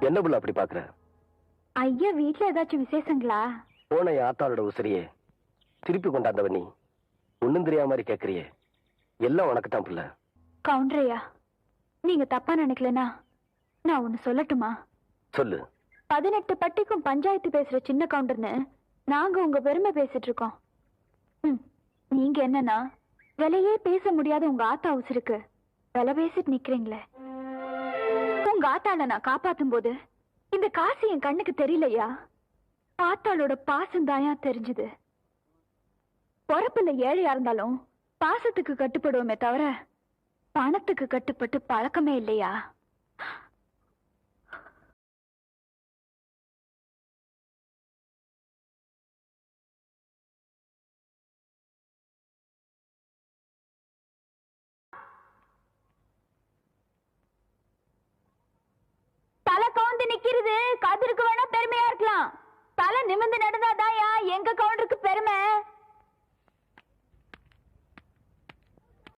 என்ன புள்ள அப்படி பாக்குற? ஐயா வீட்ல ஏதாச்சும் விசேஷங்களா? போன ஆத்தாளோட உசிரியே திருப்பி கொண்டாந்தவ நீ. ஒண்ணும் தெரியாம மாதிரி கேக்குறியே. எல்லாம் உனக்கு தான் புள்ள கவுண்டரையா நீங்க தப்பா நினைக்கலனா நான் ஒண்ணு சொல்லட்டுமா? சொல்லு. பதினெட்டு பட்டிக்கும் பஞ்சாயத்து பேசுற சின்ன கவுண்டர்னு நாங்க உங்க பெருமை பேசிட்டு இருக்கோம். நீங்க என்னன்னா விலையே பேச முடியாத உங்க ஆத்தா உசுருக்கு. விலை பேசிட்டு நிக்கிறீங்களே. உங்க ஆத்தாள நான் காப்பாத்தும் போது இந்த காசு என் கண்ணுக்கு தெரியலையா? ஆத்தாளோட பாசம் தாயா தெரிஞ்சது. பொறப்புல ஏழையா இருந்தாலும் பாசத்துக்கு கட்டுப்படுவோமே தவிர பணத்துக்கு கட்டுப்பட்டு பழக்கமே இல்லையா தலை கவுந்து நிக்கிறது. கதிருக்கு வேணா பெருமையா இருக்கலாம். தலை நிமிர்ந்து நடந்தாதாயா எங்க கவுண்டருக்கு